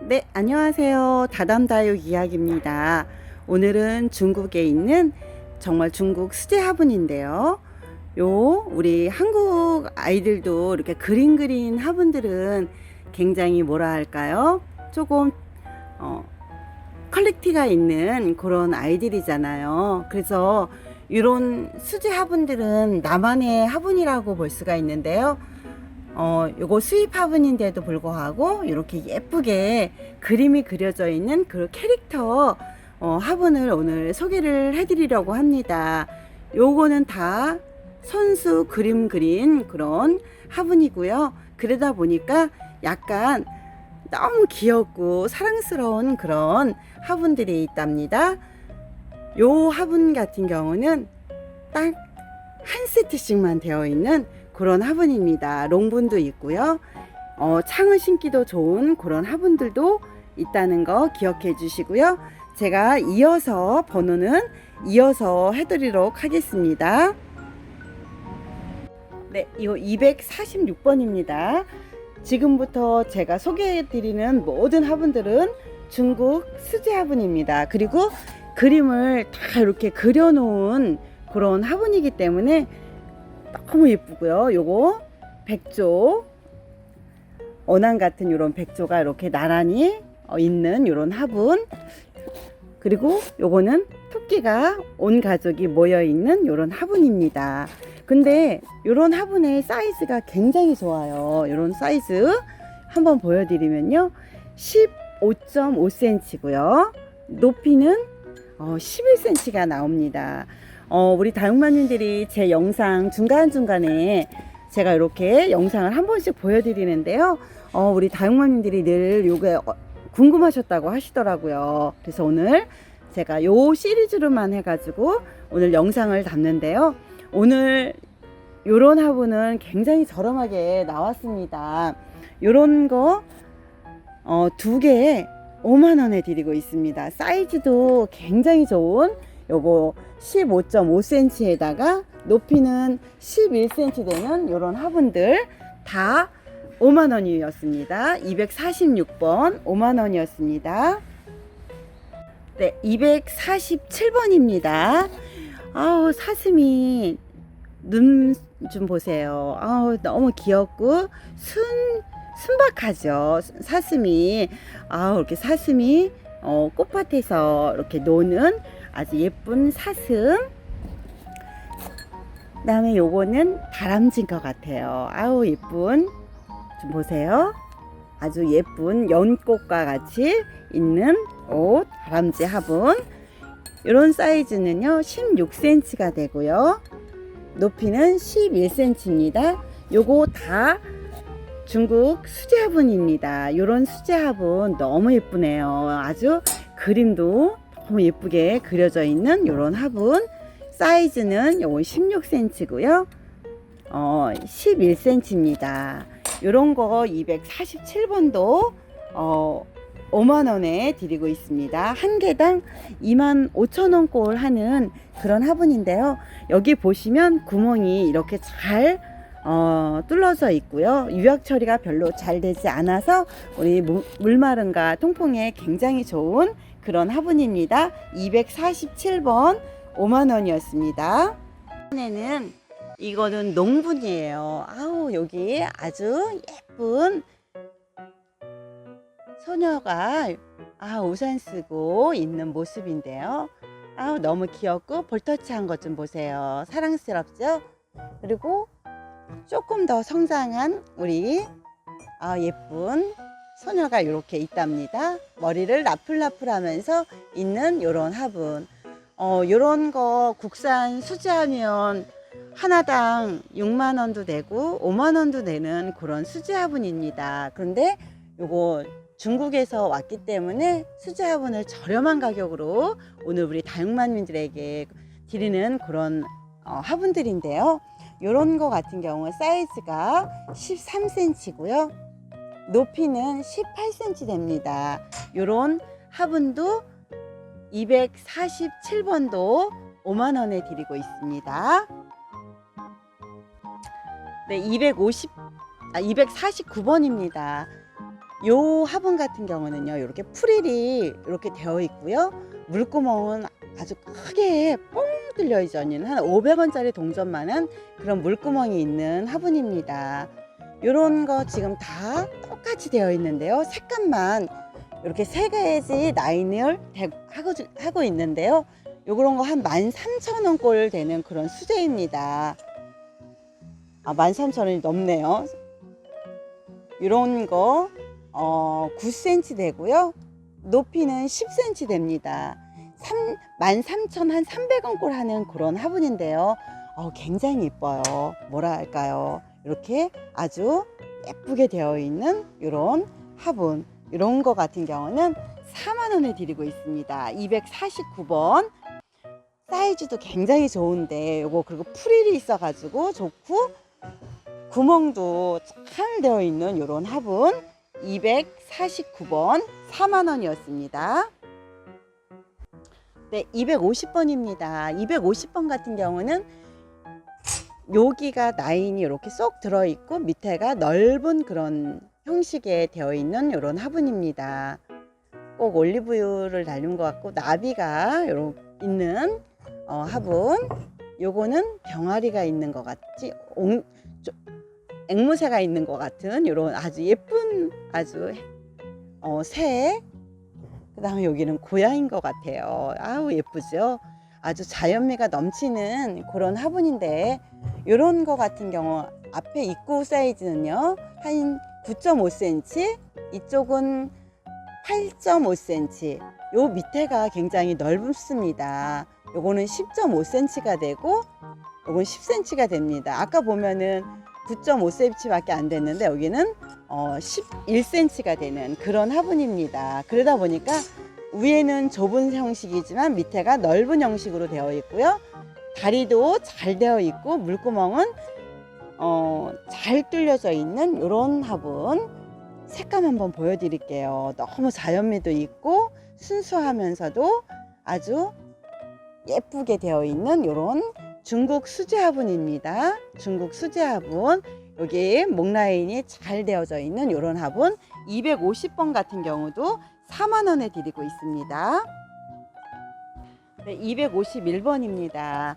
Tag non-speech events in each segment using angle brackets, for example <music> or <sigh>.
네, 안녕하세요. 다담다육 이야기입니다. 오늘은 중국에 있는 정말 중국 수제 화분인데요. 요 우리 한국 아이들도 이렇게 그림 그린 화분들은 굉장히 뭐라 할까요? 조금 어, 퀄리티가 있는 그런 아이들이잖아요. 그래서 이런 수제 화분들은 나만의 화분이라고 볼 수가 있는데요. 어, 요거 수입 화분인데도 불구하고 이렇게 예쁘게 그림이 그려져 있는 그 캐릭터 어, 화분을 오늘 소개를 해드리려고 합니다. 요거는 다 선수 그림 그린 그런 화분이고요. 그러다 보니까 약간 너무 귀엽고 사랑스러운 그런 화분들이 있답니다. 요 화분 같은 경우는 딱 한 세트씩만 되어 있는 그런 화분입니다. 롱분도 있고요. 어, 창을 심기도 좋은 그런 화분들도 있다는 거 기억해 주시고요. 제가 이어서 번호는 이어서 해드리도록 하겠습니다. 네, 이거 246번입니다. 지금부터 제가 소개해 드리는 모든 화분들은 중국 수제 화분입니다. 그리고 그림을 다 이렇게 그려놓은 그런 화분이기 때문에 너무 예쁘고요. 요거 백조 원앙 같은 이런 백조가 이렇게 나란히 어, 있는 이런 화분 그리고 요거는 토끼가 온 가족이 모여 있는 이런 화분입니다. 근데 이런 화분의 사이즈가 굉장히 좋아요. 이런 사이즈 한번 보여드리면요. 15.5cm고요. 높이는 어, 11cm가 나옵니다. 어, 우리 다육마님들이 제 영상 중간중간에 제가 이렇게 영상을 한 번씩 보여드리는데요. 어, 우리 다육마님들이 늘 요게 어, 궁금하셨다고 하시더라고요. 그래서 오늘 제가 요 시리즈로만 해가지고 오늘 영상을 담는데요. 오늘 요런 화분은 굉장히 저렴하게 나왔습니다. 요런 거, 어, 두 개에 5만원에 드리고 있습니다. 사이즈도 굉장히 좋은 요거 15.5cm에다가 높이는 11cm 되는 요런 화분들 다 5만원이었습니다. 246번 5만원이었습니다. 네, 247번입니다. 아우, 사슴이 눈 좀 보세요. 아우, 너무 귀엽고 순, 순박하죠. 사슴이. 아우, 이렇게 사슴이 어, 꽃밭에서 이렇게 노는 아주 예쁜 사슴. 그다음에 요거는 다람쥐인 것 같아요. 아우 예쁜 좀 보세요. 아주 예쁜 연꽃과 같이 있는 옷 다람쥐 화분. 이런 사이즈는요 16cm가 되고요. 높이는 11cm입니다. 요거 다 중국 수제 화분입니다. 이런 수제 화분 너무 예쁘네요. 아주 그림도 너무 예쁘게 그려져 있는 이런 화분. 사이즈는 요건 16cm고요. 어, 11cm입니다. 요런 거 247번도 어, 5만 원에 드리고 있습니다. 한 개당 2만 5천 원 꼴 하는 그런 화분인데요. 여기 보시면 구멍이 이렇게 잘 어, 뚫려져 있고요. 유약 처리가 별로 잘 되지 않아서 우리 무- 물마름과 통풍에 굉장히 좋은 그런 화분입니다. 247번 5만 원이었습니다. 이번에는 이거는 농분이에요. 아우 여기 아주 예쁜 소녀가 아 우산 쓰고 있는 모습인데요. 아우 너무 귀엽고 볼터치한 것 좀 보세요. 사랑스럽죠? 그리고 조금 더 성장한 우리 아 예쁜 소녀가 이렇게 있답니다. 머리를 나풀나풀하면서 있는 이런 화분. 어 요런 거 국산 수제하면 하나당 6만 원도 되고 5만 원도 되는 그런 수제 화분입니다. 그런데 요거 중국에서 왔기 때문에 수제 화분을 저렴한 가격으로 오늘 우리 다육만민들에게 드리는 그런 어, 화분들인데요. 요런 거 같은 경우 사이즈가 13cm고요. 높이는 18cm 됩니다. 요런 화분도 247번도 5만 원에 드리고 있습니다. 네, 250, 아, 249번입니다. 요 화분 같은 경우는요, 이렇게 프릴이 이렇게 되어 있고요. 물구멍은 아주 크게 있는 한 500원짜리 동전만한 그런 물구멍이 있는 화분입니다. 요런 거 지금 다 똑같이 되어 있는데요. 색감만 이렇게 세 가지 라인을 대- 하고, 주- 하고 있는데요. 요런 거 한 13,000원 꼴 되는 그런 수제입니다. 아, 13,000원이 넘네요. 이런 거 어, 9cm 되고요. 높이는 10cm 됩니다. 3, 13,300원 꼴 하는 그런 화분인데요. 어, 굉장히 이뻐요. 뭐라 할까요? 이렇게 아주 예쁘게 되어 있는 이런 화분. 이런 거 같은 경우는 4만 원에 드리고 있습니다. 249번. 사이즈도 굉장히 좋은데 요거 그리고 프릴이 있어 가지고 좋고 구멍도 잘 되어 있는 이런 화분 249번 4만 원이었습니다. 네, 250번입니다. 250번 같은 경우는 여기가 라인이 이렇게 쏙 들어 있고 밑에가 넓은 그런 형식에 되어 있는 이런 화분입니다. 꼭 올리브유를 달린 것 같고 나비가 요런 있는 어, 화분. 요거는 병아리가 있는 것 같지. 옹, 좀 앵무새가 있는 것 같은 이런 아주 예쁜 아주 어, 새. 그다음에 여기는 고양인 것 같아요. 아우 예쁘죠. 아주 자연미가 넘치는 그런 화분인데 이런 거 같은 경우 앞에 입구 사이즈는요 한 9.5cm, 이쪽은 8.5cm. 요 밑에가 굉장히 넓습니다. 요거는 10.5cm가 되고 요건 10cm가 됩니다. 아까 보면은 9.5cm밖에 안 됐는데 여기는 어 11cm가 되는 그런 화분입니다. 그러다 보니까 위에는 좁은 형식이지만 밑에가 넓은 형식으로 되어 있고요. 다리도 잘 되어 있고 물구멍은 어, 잘 뚫려져 있는 이런 화분 색감 한번 보여드릴게요. 너무 자연미도 있고 순수하면서도 아주 예쁘게 되어 있는 이런 중국 수제 화분입니다. 중국 수제 화분 여기 목 라인이 잘 되어져 있는 이런 화분 250번 같은 경우도 4만 원에 드리고 있습니다. 네, 251번입니다.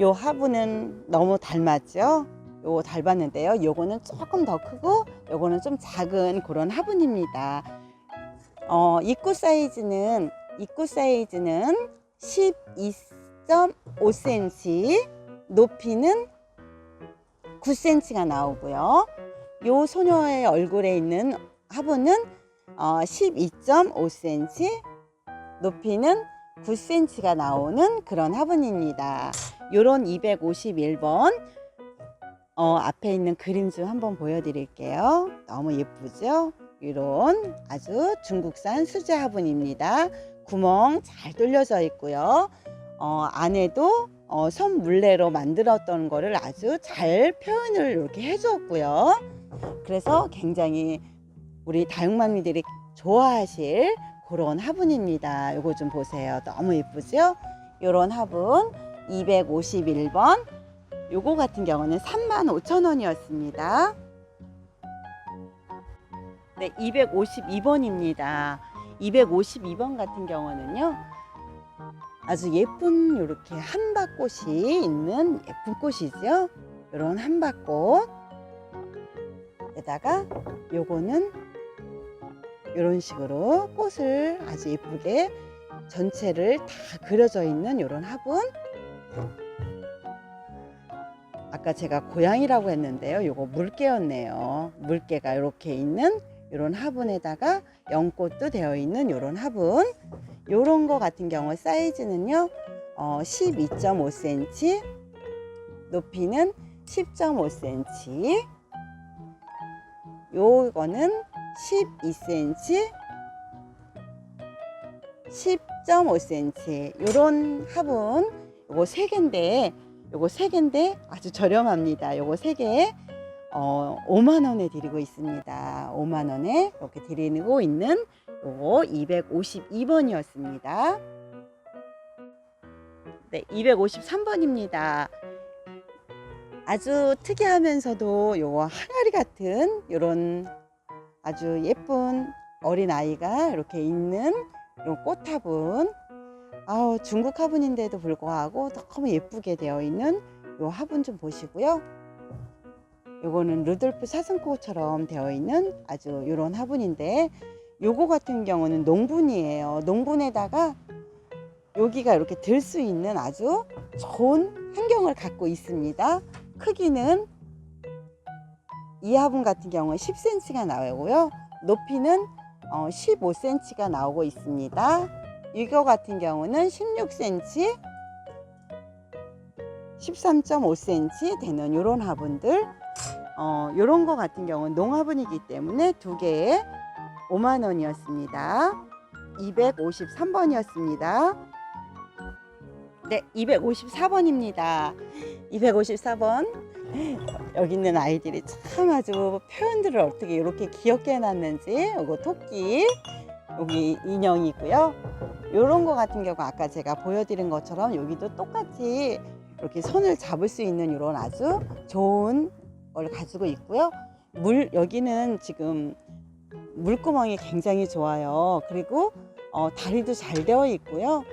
요 화분은 너무 닮았죠? 요 닮았는데요. 요거는 조금 더 크고 요거는 좀 작은 그런 화분입니다. 어, 입구 사이즈는 입구 사이즈는 12.5cm, 높이는 9cm가 나오고요. 요 소녀의 얼굴에 있는 화분은 어, 12.5cm, 높이는 9cm가 나오는 그런 화분입니다. 요런 251번 어, 앞에 있는 그림 좀 한번 보여드릴게요. 너무 예쁘죠? 이런 아주 중국산 수제 화분입니다. 구멍 잘 뚫려져 있고요. 어, 안에도 어, 손물레로 만들었던 거를 아주 잘 표현을 이렇게 해주었고요. 그래서 굉장히 우리 다육맘미들이 좋아하실 그런 화분입니다. 요거 좀 보세요. 너무 예쁘죠? 요런 화분 251번 요거 같은 경우는 35,000원이었습니다. 네, 252번입니다. 252번 같은 경우는요. 아주 예쁜 이렇게 한박꽃이 있는 예쁜 꽃이죠. 이런 한박꽃. 에다가 요거는 이런 식으로 꽃을 아주 예쁘게 전체를 다 그려져 있는 이런 화분. 아까 제가 고양이라고 했는데요. 요거 물개였네요. 물개가 이렇게 있는 이런 화분에다가 연꽃도 되어 있는 이런 화분. 요런 거 같은 경우 사이즈는요. 어, 12.5cm, 높이는 10.5cm. 요거는 12cm, 10.5cm. 요런 화분 요거 세 개인데 요거 세 개인데 아주 저렴합니다. 요거 세 개에 어, 5만 원에 드리고 있습니다. 5만 원에 이렇게 드리고 있는 요거 252번이었습니다. 네, 253번입니다. 아주 특이하면서도 요거 항아리 같은 요런 아주 예쁜 어린 아이가 이렇게 있는 요 꽃화분. 아우 중국 화분인데도 불구하고 너무 예쁘게 되어 있는 요 화분 좀 보시고요. 요거는 루돌프 사슴꽃처럼 되어 있는 아주 요런 화분인데 요거 같은 경우는 농분이에요. 농분에다가 여기가 이렇게 들 수 있는 아주 좋은 환경을 갖고 있습니다. 크기는 이 화분 같은 경우는 10cm가 나오고요. 높이는 15cm가 나오고 있습니다. 이거 같은 경우는 16cm, 13.5cm 되는 이런 화분들 어, 이런 거 같은 경우는 농화분이기 때문에 두 개에 5만 원이었습니다. 253번이었습니다. 네, 254번입니다. 254번. 여기 있는 아이들이 참 아주 표현들을 어떻게 이렇게 귀엽게 해놨는지. 이거 토끼, 여기 인형이고요. 이런 거 같은 경우 아까 제가 보여드린 것처럼 여기도 똑같이 이렇게 손을 잡을 수 있는 이런 아주 좋은 걸 가지고 있고요. 물 여기는 지금 물구멍이 굉장히 좋아요. 그리고 어, 다리도 잘 되어 있고요.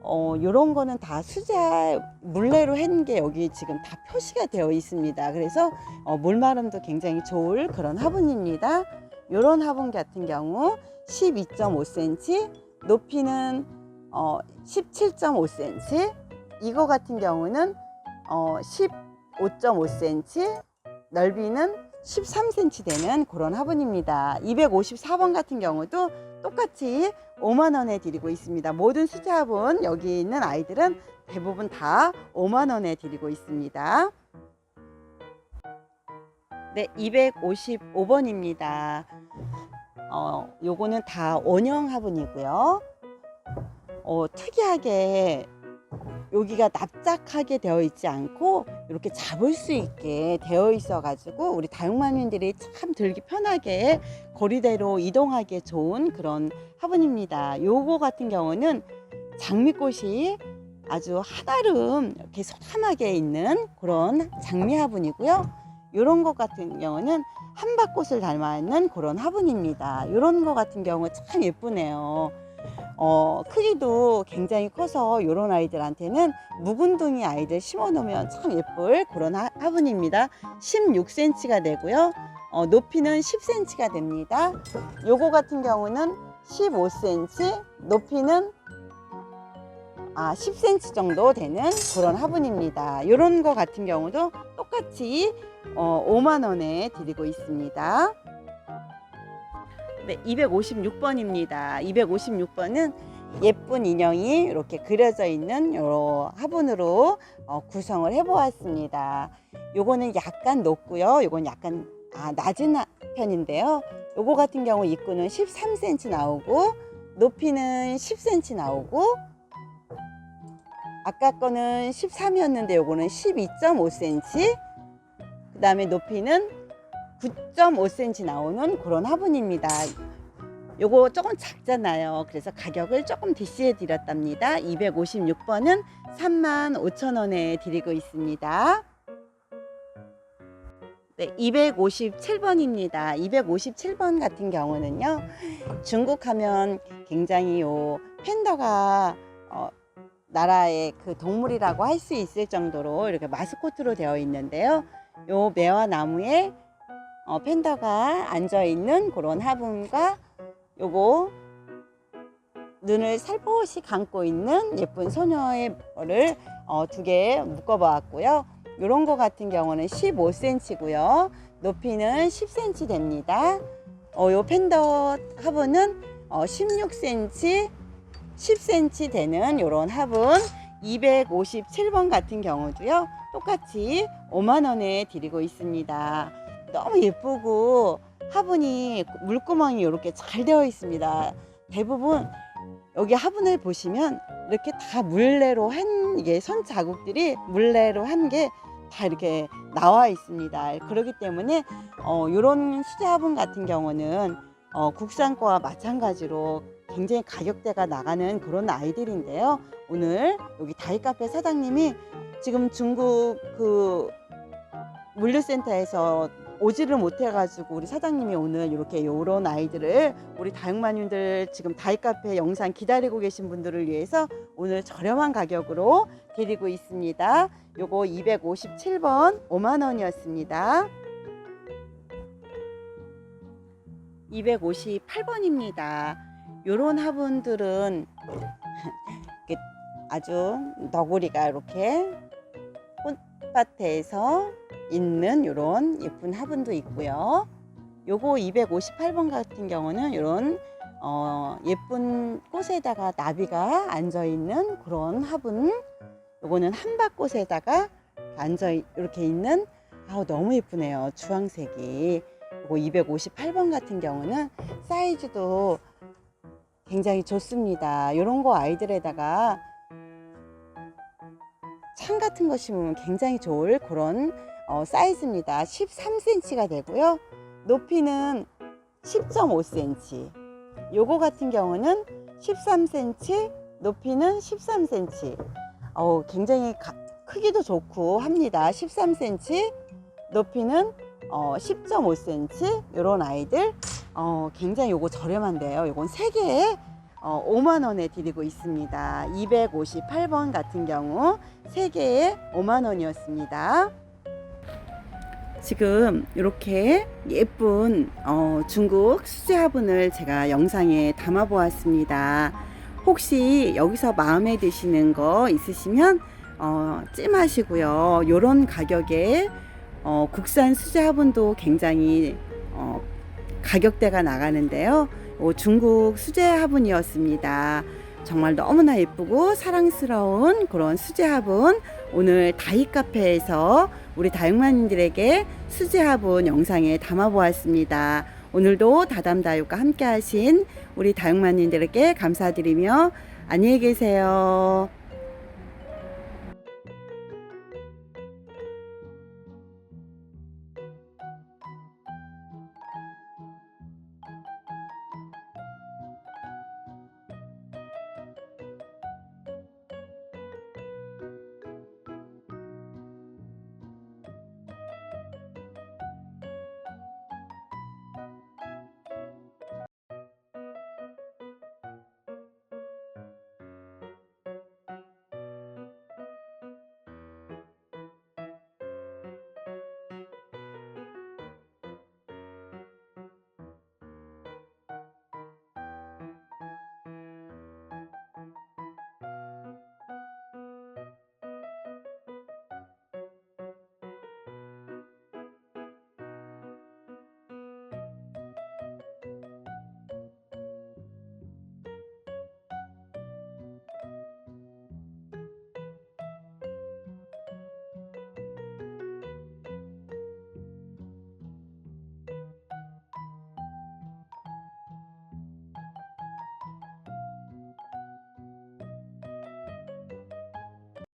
어, 요런 거는 다 수자 물레로 한 게 여기 지금 다 표시가 되어 있습니다. 그래서 어, 물마름도 굉장히 좋을 그런 화분입니다. 요런 화분 같은 경우 12.5cm, 높이는 어, 17.5cm, 이거 같은 경우는 어, 15.5cm, 넓이는 13cm 되는 그런 화분입니다. 254번 같은 경우도 똑같이 5만 원에 드리고 있습니다. 모든 수자 화분 여기 있는 아이들은 대부분 다 5만 원에 드리고 있습니다. 네, 255번입니다. 어, 요거는 다 원형 화분이고요. 어, 특이하게 여기가 납작하게 되어 있지 않고 이렇게 잡을 수 있게 되어 있어 가지고 우리 다육맘님들이 참 들기 편하게 거리대로 이동하기에 좋은 그런 화분입니다. 요거 같은 경우는 장미꽃이 아주 한아름 이렇게 소탐하게 있는 그런 장미 화분이고요. 요런 것 같은 경우는 한밭꽃을 닮아 있는 그런 화분입니다. 요런 것 같은 경우 참 예쁘네요. 어, 크기도 굉장히 커서 이런 아이들한테는 묵은둥이 아이들 심어 놓으면 참 예쁠 그런 화, 화분입니다. 16cm가 되고요. 어, 높이는 10cm가 됩니다. 요거 같은 경우는 15cm, 높이는 아, 10cm 정도 되는 그런 화분입니다. 이런 거 같은 경우도 똑같이 어, 5만 원에 드리고 있습니다. 네, 256번입니다. 256번은 예쁜 인형이 이렇게 그려져 있는 요 화분으로 어, 구성을 해보았습니다. 요거는 약간 높고요. 요건 약간 아, 낮은 편인데요. 요거 같은 경우 입구는 13cm 나오고 높이는 10cm 나오고 아까 거는 13이었는데 요거는 12.5cm 그 다음에 높이는 9.5cm 나오는 그런 화분입니다. 요거 조금 작잖아요. 그래서 가격을 조금 DC해 드렸답니다. 256번은 35,000원에 드리고 있습니다. 네, 257번입니다. 257번 같은 경우는요. 중국 하면 굉장히 요 팬더가 어, 나라의 그 동물이라고 할 수 있을 정도로 이렇게 마스코트로 되어 있는데요. 요 매화 나무에 어, 팬더가 앉아 있는 그런 화분과 요거 눈을 살포시 감고 있는 예쁜 소녀의 거를 어, 두 개 묶어 보았고요. 요런 거 같은 경우는 15cm고요. 높이는 10cm 됩니다. 어, 요 팬더 화분은 어, 16cm, 10cm 되는 요런 화분 257번 같은 경우도요. 똑같이 5만 원에 드리고 있습니다. 너무 예쁘고 화분이 물구멍이 이렇게 잘 되어 있습니다. 대부분 여기 화분을 보시면 이렇게 다 물레로 한 이게 손 자국들이 물레로 한 게 다 이렇게 나와 있습니다. 그렇기 때문에 어, 이런 수제 화분 같은 경우는 어, 국산 거와 마찬가지로 굉장히 가격대가 나가는 그런 아이들인데요. 오늘 여기 다이카페 사장님이 지금 중국 그 물류센터에서 오지를 못해가지고 우리 사장님이 오늘 이렇게 요런 아이들을 우리 다육마님들 지금 다이카페 영상 기다리고 계신 분들을 위해서 오늘 저렴한 가격으로 드리고 있습니다. 요거 257번 5만 원이었습니다. 258번입니다. 요런 화분들은 <laughs> 아주 너구리가 이렇게 꽃밭에서 있는 요런 예쁜 화분도 있고요. 요거 258번 같은 경우는 요런 어, 예쁜 꽃에다가 나비가 앉아 있는 그런 화분. 요거는 한밭꽃에다가 앉아 있- 이렇게 있는 아우 너무 예쁘네요. 주황색이. 요거 258번 같은 경우는 사이즈도 굉장히 좋습니다. 요런 거 아이들에다가 창 같은 거 심으면 굉장히 좋을 그런 어, 사이즈입니다. 13cm가 되고요. 높이는 10.5cm. 요거 같은 경우는 13cm, 높이는 13cm. 어, 굉장히 가- 크기도 좋고 합니다. 13cm, 높이는 어, 10.5cm. 요런 아이들 어, 굉장히 요거 저렴한데요. 요건 3개에 어, 5만 원에 드리고 있습니다. 258번 같은 경우 3개에 5만 원이었습니다. 지금 이렇게 예쁜 어, 중국 수제 화분을 제가 영상에 담아 보았습니다. 혹시 여기서 마음에 드시는 거 있으시면 어, 찜하시고요. 요런 가격에 어, 국산 수제 화분도 굉장히 어, 가격대가 나가는데요. 어, 중국 수제 화분이었습니다. 정말 너무나 예쁘고 사랑스러운 그런 수제 화분 오늘 다이 카페에서 우리 다육마님들에게 수제 화분 영상에 담아 보았습니다. 오늘도 다담다육과 함께 하신 우리 다육마님들에게 감사드리며 안녕히 계세요.